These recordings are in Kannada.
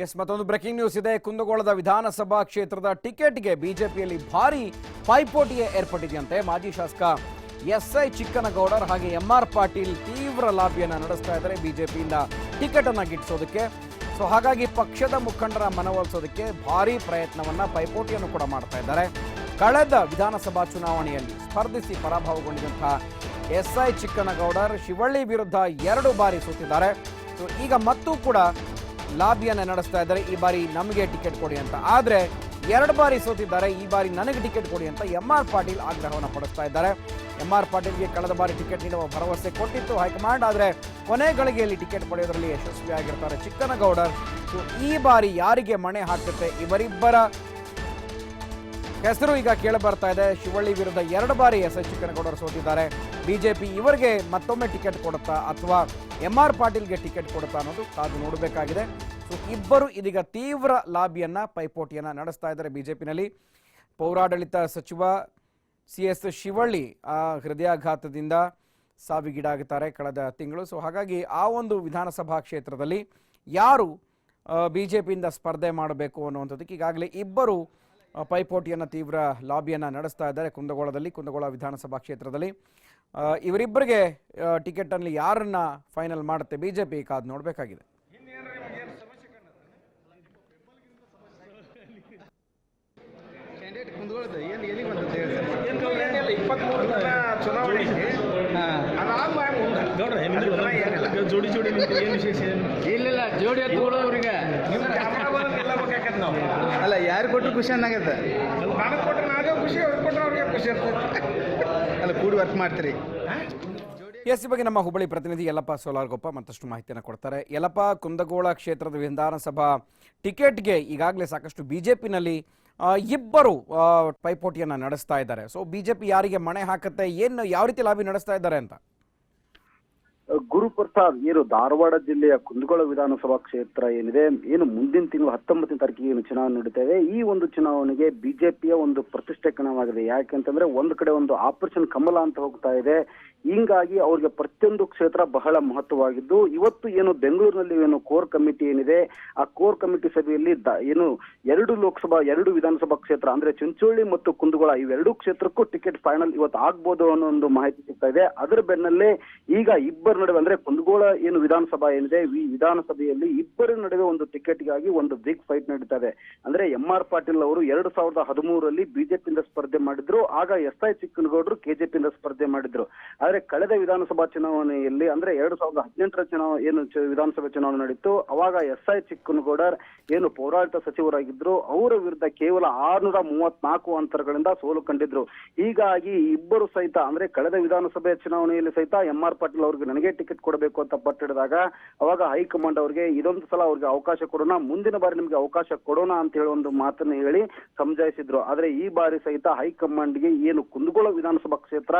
ಎಸ್ ಮತ್ತೊಂದು ಬ್ರೇಕಿಂಗ್ ನ್ಯೂಸ್ ಇದೆ. ಕುಂದಗೋಳದ ವಿಧಾನಸಭಾ ಕ್ಷೇತ್ರದ ಟಿಕೆಟ್ಗೆ ಬಿಜೆಪಿಯಲ್ಲಿ ಭಾರಿ ಪೈಪೋಟಿಗೆ ಏರ್ಪಟ್ಟಿದೆಯಂತೆ ಮಾಜಿ ಶಾಸಕ ಎಸ್ ಐ ಚಿಕ್ಕನಗೌಡರ್ ಹಾಗೆ ಎಂ ಆರ್ ಪಾಟೀಲ್ ತೀವ್ರ ಲಾಬಿಯನ್ನು ನಡೆಸ್ತಾ ಇದ್ದಾರೆ ಬಿಜೆಪಿಯಿಂದ ಟಿಕೆಟ್ ಅನ್ನ ಗಿಟ್ಟಿಸೋದಕ್ಕೆ ಸೊ ಹಾಗಾಗಿ ಪಕ್ಷದ ಮುಖಂಡರ ಮನವೊಲಿಸೋದಕ್ಕೆ ಭಾರಿ ಪ್ರಯತ್ನವನ್ನ ಪೈಪೋಟಿಯನ್ನು ಕೂಡ ಮಾಡ್ತಾ ಇದ್ದಾರೆ. ಕಳೆದ ವಿಧಾನಸಭಾ ಚುನಾವಣೆಯಲ್ಲಿ ಸ್ಪರ್ಧಿಸಿ ಪರಾಭವಗೊಂಡಿದ್ದಂತಹ ಎಸ್ ಐ ಚಿಕ್ಕನಗೌಡರ್ ಶಿವಳ್ಳಿ ವಿರುದ್ಧ ಎರಡು ಬಾರಿ ಸೋತಿದ್ದಾರೆ. ಸೊ ಈಗ ಮತ್ತೂ ಕೂಡ ಲಾಬಿಯನ್ನು ನಡೆಸ್ತಾ ಇದ್ದಾರೆ. ಈ ಬಾರಿ ನಮಗೆ ಟಿಕೆಟ್ ಕೊಡಿ ಅಂತ. ಆದರೆ ಎರಡು ಬಾರಿ ಸೋತಿದ್ದಾರೆ. ಈ ಬಾರಿ ನನಗೆ ಟಿಕೆಟ್ ಕೊಡಿ ಅಂತ ಎಂ ಆರ್ ಪಾಟೀಲ್ ಆಗ್ರಹವನ್ನು ಪಡಿಸ್ತಾ ಇದ್ದಾರೆ. ಎಂ ಆರ್ ಪಾಟೀಲ್ಗೆ ಕಳೆದ ಬಾರಿ ಟಿಕೆಟ್ ನೀಡುವ ಭರವಸೆ ಕೊಟ್ಟಿತ್ತು ಹೈಕಮಾಂಡ್. ಆದರೆ ಕೊನೆ ಗಳಿಗೆಯಲ್ಲಿ ಟಿಕೆಟ್ ಪಡೆಯೋದರಲ್ಲಿ ಯಶಸ್ವಿಯಾಗಿರ್ತಾರೆ ಚಿಕ್ಕನಗೌಡರ್. ಸೊ ಈ ಬಾರಿ ಯಾರಿಗೆ ಮಣೆ ಹಾಕುತ್ತೆ? ಇವರಿಬ್ಬರ ಹೆಸರು ಈಗ ಕೇಳಿ ಬರ್ತಾ ಇದೆ. ಶಿವಳ್ಳಿ ವಿರುದ್ಧ ಎರಡು ಬಾರಿ ಎಸ್ ಎಸ್ ಚಿಕ್ಕನಗೌಡರು ಸೋತಿದ್ದಾರೆ. ಬಿಜೆಪಿ ಇವರಿಗೆ ಮತ್ತೊಮ್ಮೆ ಟಿಕೆಟ್ ಕೊಡುತ್ತಾ ಅಥವಾ ಎಂ ಆರ್ ಪಾಟೀಲ್ಗೆ ಟಿಕೆಟ್ ಕೊಡುತ್ತಾ ಅನ್ನೋದು ಕಾದು ನೋಡಬೇಕಾಗಿದೆ. ಸೊ, ಇಬ್ಬರು ಇದೀಗ ತೀವ್ರ ಲಾಬಿಯನ್ನ, ಪೈಪೋಟಿಯನ್ನ ನಡೆಸ್ತಾ ಇದ್ದಾರೆ ಬಿಜೆಪಿನಲ್ಲಿ. ಪೌರಾಡಳಿತ ಸಚಿವ ಸಿ ಎಸ್ ಶಿವಳ್ಳಿ ಆ ಹೃದಯಾಘಾತದಿಂದ ಸಾವಿಗೀಡಾಗುತ್ತಾರೆ ಕಳೆದ ತಿಂಗಳು. ಸೊ, ಹಾಗಾಗಿ ಆ ಒಂದು ವಿಧಾನಸಭಾ ಕ್ಷೇತ್ರದಲ್ಲಿ ಯಾರು ಬಿ ಜೆ ಪಿಯಿಂದ ಸ್ಪರ್ಧೆ ಮಾಡಬೇಕು ಅನ್ನುವಂಥದ್ದಕ್ಕೆ ಈಗಾಗಲೇ ಇಬ್ಬರು ಪೈಪೋಟಿಯನ್ನು ತೀವ್ರ ಲಾಬಿಯನ್ನು ನಡೆಸ್ತಾ ಇದ್ದಾರೆ ಕುಂದಗೋಳದಲ್ಲಿ ಕುಂದಗೋಳ ವಿಧಾನಸಭಾ ಕ್ಷೇತ್ರದಲ್ಲಿ. ಇವರಿಬ್ಬರಿಗೆ ಟಿಕೆಟ್ನಲ್ಲಿ ಟಿಕೆಟಲ್ಲಿ ಯಾರನ್ನ ಫೈನಲ್ ಮಾಡುತ್ತೆ? ಬಿ ಜೆ ಪಿ ಕಾದು ನೋಡಬೇಕಾಗಿದೆ. ಜೋಡಿ ಜೋಡಿ ಏನು ವಿಶೇಷ ಏನು? ಇಲ್ಲಿಲ್ಲ ಜೋಡಿ ಎತ್ತುಗಳು ಅವ್ರಿಗೆ ನಾವು. ಅಲ್ಲ ಯಾರು ಕೊಟ್ಟರು ಖುಷಿ ಅನ್ನಂಗತ್ತೆ ನನಗೆ ಕೊಟ್ಟರೆ ನಾನೇ ಖುಷಿ ಅವ್ರಿಗೆ ಕೊಟ್ಟರೆ ಅವ್ರಿಗೆ ಖುಷಿ ಇರ್ತೈತೆ. ಅಲ್ಲ ಕೂಡಿ ವರ್ಕ್ ಮಾಡ್ತೀರಿ. ಎಸ್ ಈ ಬಗ್ಗೆ ನಮ್ಮ ಹುಬ್ಬಳ್ಳಿ ಪ್ರತಿನಿಧಿ ಯಲ್ಲಪ್ಪ ಸೋಲಾರ್ಗೊಪ್ಪ ಮತ್ತಷ್ಟು ಮಾಹಿತಿಯನ್ನು ಕೊಡ್ತಾರೆ. ಯಲ್ಲಪ್ಪ ಕುಂದಗೋಳ ಕ್ಷೇತ್ರದ ವಿಧಾನಸಭಾ ಟಿಕೆಟ್ಗೆ ಈಗಾಗಲೇ ಸಾಕಷ್ಟು ಬಿಜೆಪಿನಲ್ಲಿ ಇಬ್ಬರು ಪೈಪೋಟಿಯನ್ನು ನಡೆಸ್ತಾ ಇದ್ದಾರೆ. ಸೊ ಬಿಜೆಪಿ ಯಾರಿಗೆ ಮಣೆ ಹಾಕುತ್ತೆ ಏನು ಯಾವ ರೀತಿ ಲಾಬಿ ನಡೆಸ್ತಾ ಇದ್ದಾರೆ ಅಂತ? ಗುರುಪ್ರಸಾದ್, ಏನು ಧಾರವಾಡ ಜಿಲ್ಲೆಯ ಕುಂದಗೋಳ ವಿಧಾನಸಭಾ ಕ್ಷೇತ್ರ ಏನಿದೆ, ಏನು ಮುಂದಿನ ತಿಂಗಳು ಹತ್ತೊಂಬತ್ತನೇ ತಾರೀಕಿಗೆ ಏನು ಚುನಾವಣೆ ನಡೀತೇವೆ, ಈ ಒಂದು ಚುನಾವಣೆಗೆ ಬಿಜೆಪಿಯ ಒಂದು ಪ್ರತಿಷ್ಠೆ ಕಣವಾಗಿದೆ. ಯಾಕೆಂತಂದ್ರೆ ಒಂದು ಕಡೆ ಒಂದು ಆಪರೇಷನ್ ಕಮಲ ಅಂತ ಹೋಗ್ತಾ ಇದೆ. ಹಿಂಗಾಗಿ ಅವ್ರಿಗೆ ಪ್ರತಿಯೊಂದು ಕ್ಷೇತ್ರ ಬಹಳ ಮಹತ್ವವಾಗಿದ್ದು, ಇವತ್ತು ಏನು ಬೆಂಗಳೂರಿನಲ್ಲಿ ಏನು ಕೋರ್ ಕಮಿಟಿ ಏನಿದೆ, ಆ ಕೋರ್ ಕಮಿಟಿ ಸಭೆಯಲ್ಲಿ ಏನು ಎರಡು ಲೋಕಸಭಾ, ಎರಡು ವಿಧಾನಸಭಾ ಕ್ಷೇತ್ರ, ಅಂದ್ರೆ ಚಿಂಚೋಳಿ ಮತ್ತು ಕುಂದಗೋಳ ಇವೆರಡೂ ಕ್ಷೇತ್ರಕ್ಕೂ ಟಿಕೆಟ್ ಫೈನಲ್ ಇವತ್ತು ಆಗ್ಬೋದು ಅನ್ನೋ ಒಂದು ಮಾಹಿತಿ ಸಿಗ್ತಾ ಇದೆ. ಅದರ ಬೆನ್ನಲ್ಲೇ ಈಗ ಇಬ್ಬರ ನಡುವೆ ಅಂದ್ರೆ ಕುಂದಗೋಳ ಏನು ವಿಧಾನಸಭಾ ಏನಿದೆ, ಈ ವಿಧಾನಸಭೆಯಲ್ಲಿ ಇಬ್ಬರ ನಡುವೆ ಒಂದು ಟಿಕೆಟ್ಗಾಗಿ ಒಂದು ಬಿಗ್ ಫೈಟ್ ನಡೀತಾ ಇದೆ ಅಂದ್ರೆ ಎಂ ಆರ್ ಪಾಟೀಲ್ ಅವರು ಎರಡ್ ಸಾವಿರದ ಹದಿಮೂರರಲ್ಲಿ ಬಿಜೆಪಿಯಿಂದ ಸ್ಪರ್ಧೆ ಮಾಡಿದ್ರು, ಆಗ ಎಸ್ ಐ ಚಿಕ್ಕನಗೌಡರು ಕೆಜೆಪಿಯಿಂದ ಸ್ಪರ್ಧೆ ಮಾಡಿದ್ರು. ಆದ್ರೆ ಕಳೆದ ವಿಧಾನಸಭಾ ಚುನಾವಣೆಯಲ್ಲಿ, ಅಂದ್ರೆ ಎರಡು ಸಾವಿರದ ಹದಿನೆಂಟರ ಚುನಾವ, ಏನು ವಿಧಾನಸಭೆ ಚುನಾವಣೆ ನಡೀತು, ಅವಾಗ ಎಸ್ ಐ ಚಿಕ್ಕನಗೌಡರ್ ಏನು ಪೌರಾಡಳಿತ ಸಚಿವರಾಗಿದ್ರು, ಅವರ ವಿರುದ್ಧ ಕೇವಲ ಆರ್ನೂರ ಮೂವತ್ನಾಲ್ಕು ಅಂತರಗಳಿಂದ ಸೋಲು ಕಂಡಿದ್ರು. ಹೀಗಾಗಿ ಇಬ್ಬರು ಸಹಿತ, ಅಂದ್ರೆ ಕಳೆದ ವಿಧಾನಸಭೆ ಚುನಾವಣೆಯಲ್ಲಿ ಸಹಿತ ಎಂ ಆರ್ ಪಾಟೀಲ್ ಅವ್ರಿಗೆ ನನಗೆ ಟಿಕೆಟ್ ಕೊಡಬೇಕು ಅಂತ ಪಟ್ಟಿಡಿದಾಗ, ಅವಾಗ ಹೈಕಮಾಂಡ್ ಅವ್ರಿಗೆ ಇದೊಂದು ಸಲ ಅವ್ರಿಗೆ ಅವಕಾಶ ಕೊಡೋಣ, ಮುಂದಿನ ಬಾರಿ ನಿಮ್ಗೆ ಅವಕಾಶ ಕೊಡೋಣ ಅಂತ ಹೇಳಿ ಒಂದು ಮಾತನ್ನು ಹೇಳಿ ಸಮಜಾಯಿಸಿದ್ರು. ಆದ್ರೆ ಈ ಬಾರಿ ಸಹಿತ ಹೈಕಮಾಂಡ್ಗೆ ಏನು ಕುಂದಗೋಳ ವಿಧಾನಸಭಾ ಕ್ಷೇತ್ರ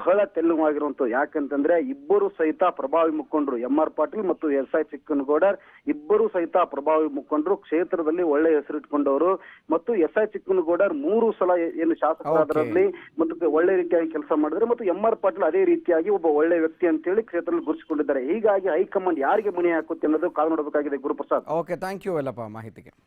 ಬಹಳ ತೆಲ್ಲುವಾಗಿರುವಂತ ಯಾಕಂತಂದ್ರೆ ಇಬ್ಬರು ಸಹಿತ ಪ್ರಭಾವಿ ಮುಖಂಡರು ಎಂ ಆರ್ ಪಾಟೀಲ್ ಮತ್ತು ಎಸ್ ಐ ಚಿಕ್ಕನಗೌಡರ್ ಇಬ್ಬರು ಸಹಿತ ಪ್ರಭಾವಿ ಮುಖಂಡರು ಕ್ಷೇತ್ರದಲ್ಲಿ ಒಳ್ಳೆ ಹೆಸರಿಟ್ಕೊಂಡವರು. ಮತ್ತು ಎಸ್ ಐ ಚಿಕ್ಕನಗೌಡರ್ ಮೂರು ಸಲ ಏನು ಶಾಸಕರಾದರಲ್ಲಿ ಮತ್ತು ಒಳ್ಳೆ ರೀತಿಯಾಗಿ ಕೆಲಸ ಮಾಡಿದ್ರೆ ಮತ್ತು ಎಂ ಆರ್ ಪಾಟೀಲ್ ಅದೇ ರೀತಿಯಾಗಿ ಒಬ್ಬ ಒಳ್ಳೆ ವ್ಯಕ್ತಿ ಅಂತ ಹೇಳಿ ಕ್ಷೇತ್ರದಲ್ಲಿ ಗುರುತಿಸಿಕೊಂಡಿದ್ದಾರೆ. ಹೀಗಾಗಿ ಹೈಕಮಾಂಡ್ ಯಾರಿಗೆ ಮಣಿ ಹಾಕುತ್ತೆ ಅನ್ನೋದು ಕಾಲ್ ನೋಡಬೇಕಾಗಿದೆ ಗುರುಪ್ರಸಾದ್. ಓಕೆ ಥ್ಯಾಂಕ್ ಯು ಎಲ್ಲಪ್ಪ ಮಾಹಿತಿಗೆ.